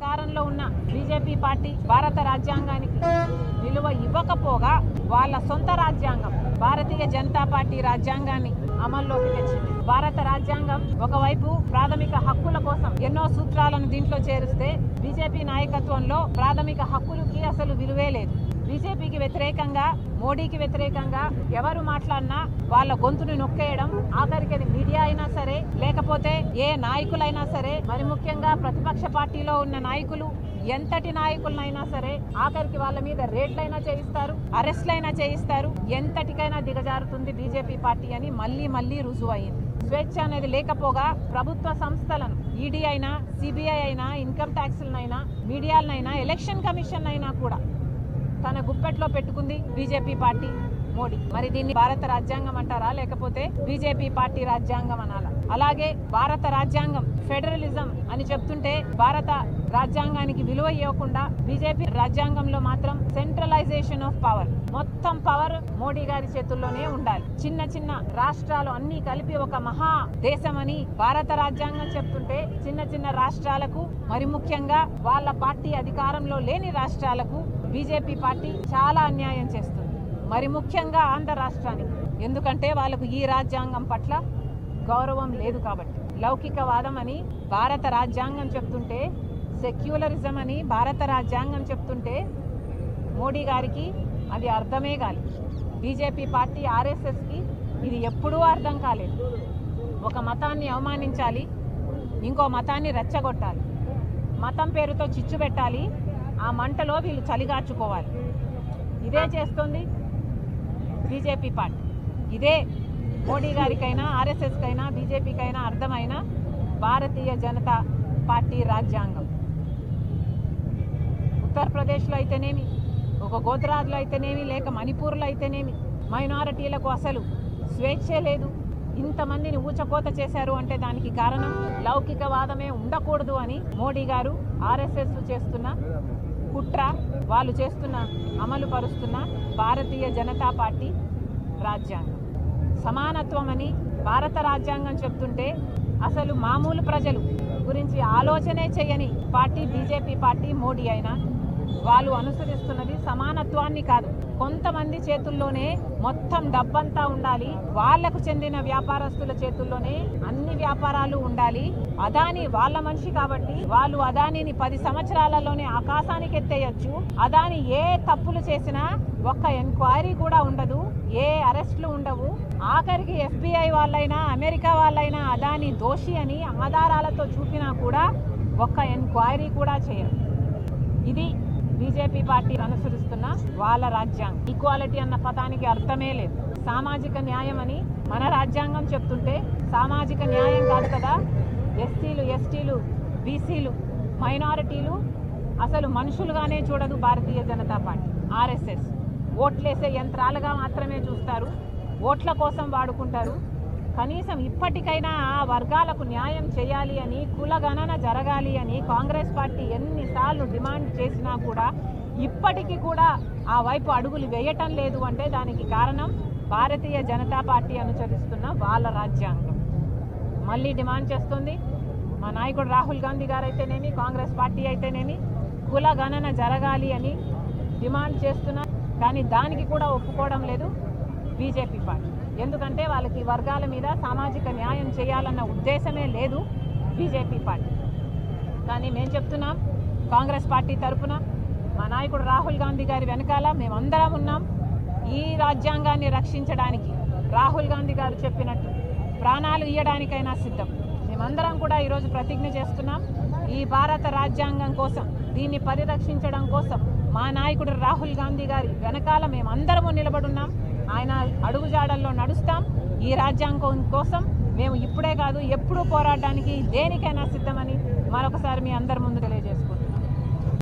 అధికారంలో ఉన్న BJP party భారత రాజ్యాంగానికి విలువ ఇవ్వకపోగా వాళ్ళ సొంత రాజ్యాంగం భారతీయ జనతా పార్టీ రాజ్యాంగాన్ని అమల్లోకి తెచ్చింది. భారత రాజ్యాంగం ఒకవైపు ప్రాథమిక హక్కుల కోసం ఎన్నో సూత్రాలను దీంట్లో చేరిస్తే బీజేపీ నాయకత్వంలో ప్రాథమిక హక్కులకి అసలు విలువే లేదు. బీజేపీకి వ్యతిరేకంగా మోడీకి వ్యతిరేకంగా ఎవరు మాట్లాడినా వాళ్ళ గొంతుని నొక్కేయడం ఆఖరికి అది మీడియా అయినా లేకపోతే ఏ నాయకులైనా సరే మరి ముఖ్యంగా ప్రతిపక్ష పార్టీలో ఉన్న నాయకులు ఎంతటి నాయకులనైనా సరే ఆఖరికి వాళ్ళ మీద రేట్లైనా చేయిస్తారు అరెస్ట్లైనా చేయిస్తారు. ఎంతటికైనా దిగజారుతుంది బీజేపీ పార్టీ అని మళ్ళీ మళ్ళీ రుజువు అయింది స్వేచ్ఛ అనేది లేకపోగా ప్రభుత్వ సంస్థలను ఈడీ అయినా సిబిఐ అయినా ఇన్కమ్ ట్యాక్స్లనైనా మీడియాలనైనా ఎలక్షన్ కమిషన్ అయినా కూడా తన గుప్పెట్లో పెట్టుకుంది బీజేపీ పార్టీ. మోడీ. మరి దీన్ని భారత రాజ్యాంగం అంటారా? లేకపోతే బీజేపీ పార్టీ రాజ్యాంగం అనాలా? అలాగే భారత రాజ్యాంగం ఫెడరలిజం అని చెప్తుంటే భారత రాజ్యాంగానికి విలువ ఇవ్వకుండా బీజేపీ రాజ్యాంగంలో మాత్రం సెంట్రలైజేషన్ ఆఫ్ పవర్ మొత్తం పవర్ మోడీ గారి చేతుల్లోనే ఉండాలి. చిన్న చిన్న రాష్ట్రాలు అన్ని కలిపి ఒక మహా దేశమని భారత రాజ్యాంగం చెప్తుంటే చిన్న చిన్న రాష్ట్రాలకు మరి ముఖ్యంగా వాళ్ళ పార్టీ అధికారంలో లేని రాష్ట్రాలకు బీజేపీ పార్టీ చాలా అన్యాయం చేస్తుంది. మరి ముఖ్యంగా ఆంధ్ర రాష్ట్రానికి. ఎందుకంటే వాళ్ళకు ఈ రాజ్యాంగం పట్ల గౌరవం లేదు కాబట్టి. లౌకికవాదం అని భారత రాజ్యాంగం చెప్తుంటే సెక్యులరిజం అని భారత రాజ్యాంగం చెప్తుంటే మోడీ గారికి అది అర్థమే కాలి బీజేపీ పార్టీ ఆర్ఎస్ఎస్కి ఇది ఎప్పుడూ అర్థం కాలేదు. ఒక మతాన్ని అవమానించాలి ఇంకో మతాన్ని రెచ్చగొట్టాలి. మతం పేరుతో చిచ్చు పెట్టాలి ఆ మంటలో వీళ్ళు చలిగార్చుకోవాలి ఇదే చేస్తుంది బీజేపీ పార్టీ. ఇదే మోడీ గారికైనా ఆర్ఎస్ఎస్కైనా బీజేపీకైనా అర్థమైన భారతీయ జనతా పార్టీ రాజ్యాంగం. ఉత్తరప్రదేశ్లో అయితేనేమి ఒక గోద్రాజ్లో అయితేనేమి లేక మణిపూర్లో అయితేనేమి మైనారిటీలకు అసలు స్వేచ్ఛే లేదు. ఇంతమందిని ఊచకోత చేశారు అంటే దానికి కారణం లౌకికవాదమే ఉండకూడదు అని మోడీ గారు ఆర్ఎస్ఎస్ చేస్తున్న కుట్ర వాళ్ళు చేస్తున్న అమలు పరుస్తున్న భారతీయ జనతా పార్టీ రాజ్యాంగం. సమానత్వం అని భారత రాజ్యాంగం చెప్తుంటే అసలు మామూలు ప్రజలు గురించి ఆలోచనే చేయని పార్టీ బీజేపీ పార్టీ మోడీ అయినా వాళ్ళు అనుసరిస్తున్నది సమానత్వాన్ని కాదు. కొంతమంది చేతుల్లోనే మొత్తం డబ్బంతా ఉండాలి. వాళ్ళకు చెందిన వ్యాపారస్తుల చేతుల్లోనే అన్ని వ్యాపారాలు ఉండాలి. అదాని వాళ్ళ మనిషి కాబట్టి వాళ్ళు అదానిని పది సంవత్సరాలలోనే ఆకాశానికి ఎత్తేయచ్చు. అదాని ఏ తప్పులు చేసినా ఒక్క ఎంక్వైరీ కూడా ఉండదు. ఏ అరెస్టులు ఉండవు. ఆఖరికి ఎఫ్బిఐ వాళ్ళైనా అమెరికా వాళ్ళైనా అదాని దోషి అని ఆధారాలతో చూపినా కూడా ఒక్క ఎంక్వైరీ కూడా చేయరు. ఇది బీజేపీ పార్టీ అనుసరిస్తున్న వాళ్ళ రాజ్యాంగం. ఈక్వాలిటీ అన్న పదానికి అర్థమే లేదు. సామాజిక న్యాయం అని మన రాజ్యాంగం చెప్తుంటే సామాజిక న్యాయం కాదు కదా. ఎస్సీలు ఎస్టీలు బీసీలు మైనారిటీలు అసలు మనుషులుగానే చూడదు భారతీయ జనతా పార్టీ ఆర్ఎస్ఎస్. ఓట్లేసే యంత్రాలుగా మాత్రమే చూస్తారు. ఓట్ల కోసం వాడుకుంటారు. కనీసం ఇప్పటికైనా ఆ వర్గాలకు న్యాయం చేయాలి అని కుల గణన జరగాలి అని కాంగ్రెస్ పార్టీ ఎన్నిసార్లు డిమాండ్ చేసినా కూడా ఇప్పటికీ కూడా ఆ వైపు అడుగులు వేయటం లేదు అంటే దానికి కారణం భారతీయ జనతా పార్టీ అనుసరిస్తున్న వాళ్ళ రాజ్యాంగం. మళ్ళీ డిమాండ్ చేస్తుంది. మా నాయకుడు రాహుల్ గాంధీ గారు అయితేనేమి కాంగ్రెస్ పార్టీ అయితేనేమి కుల గణన జరగాలి అని డిమాండ్ చేస్తున్నా కానీ దానికి కూడా ఒప్పుకోవడం లేదు బీజేపీ పార్టీ. ఎందుకంటే వాళ్ళకి వర్గాల మీద సామాజిక న్యాయం చేయాలన్న ఉద్దేశమే లేదు బీజేపీ పార్టీ. కానీ మేము చెప్తున్నాం కాంగ్రెస్ పార్టీ తరఫున మా నాయకుడు రాహుల్ గాంధీ గారి వెనకాల మేమందరం ఉన్నాం. ఈ రాజ్యాంగాన్ని రక్షించడానికి రాహుల్ గాంధీ గారు చెప్పినట్టు ప్రాణాలు ఇయ్యడానికైనా సిద్ధం. మేమందరం కూడా ఈరోజు ప్రతిజ్ఞ చేస్తున్నాం ఈ భారత రాజ్యాంగం కోసం దీన్ని పరిరక్షించడం కోసం మా నాయకుడు రాహుల్ గాంధీ గారి వెనకాల మేమందరము నిలబడున్నాం. ఆయన అడుగుజాడల్లో నడుస్తాం. ఈ రాజ్యాంగం కోసం మేము ఇప్పుడే కాదు ఎప్పుడూ పోరాడడానికి దేనికైనా సిద్ధమని మరొకసారి మీ అందరి ముందు తెలియజేస్తాం